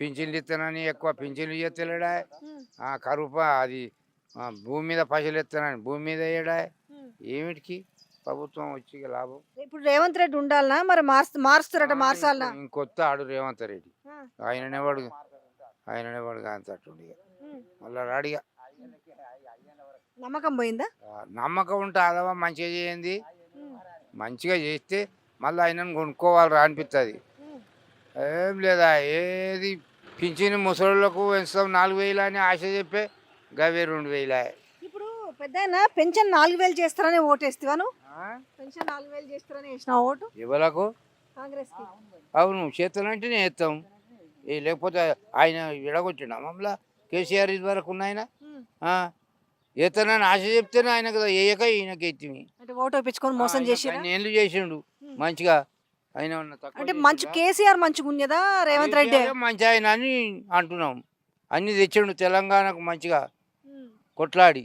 పింఛన్లు ఇస్తానని ఎక్కువ పింఛన్లు చేస్తలేడా? కరువు అది భూమి మీద పైసలు ఇస్తానని భూమి మీద వేయడా. ఏమిటికి ప్రభుత్వం వచ్చి లాభం? ఇప్పుడు రేవంత్ రెడ్డి ఉండాలనా? మరి మారుస్తారట మార్చాలనా ఇంకొత్త ఆడు రేవంత్ రెడ్డి. ఆ, ఆయననే వాడు ఆయననే వాడు కాంతట్టుండి. మళ్ళీ రాడిగా నమ్మకం పోయిందా? నమ్మకం ఉంటే అదవా మంచిగా చేయండి. మంచిగా చేస్తే మళ్ళీ ఆయనను కొనుక్కోవాలిరా అనిపిస్తుంది. ఏం లేదా? ఏది? పింఛని ముసళ్ళకు పెంచుతాం నాలుగు వేలు అని ఆశ చెప్పే గవే రెండు వేలే. ఇప్పుడు పెద్ద పెన్షన్ నాలుగు వేలు చేస్తారని ఓటేస్తావా నువ్వు? పెన్షన్ నాలుగు వేలు చేస్తారని వేసిన ఓటు? ఇవ్వలకు కాంగ్రెస్ అవును చేస్తానంటేనే వేస్తాం లేకపోతే ఆయన విడగొట్టినా మమ్మల్ని? కేసీఆర్ ఇది వరకు ఉన్నాయన. వేస్తానని ఆశ చెప్తేనే ఆయన కదా వేయక ఈయనకి ఎత్తిమి. అంటే ఓటు వేయించుకొని మోసం చేసిరా? ఏళ్ళు చేసిండు. మంచిగా. ఆయన అంటే మంచి? కేసీఆర్ మంచిగా ఉన్నదా? రేవంత్ రెడ్డి? మంచి ఆయన అని అంటున్నాం. అన్ని తెచ్చిండు తెలంగాణకు మంచిగా కొట్లాడి.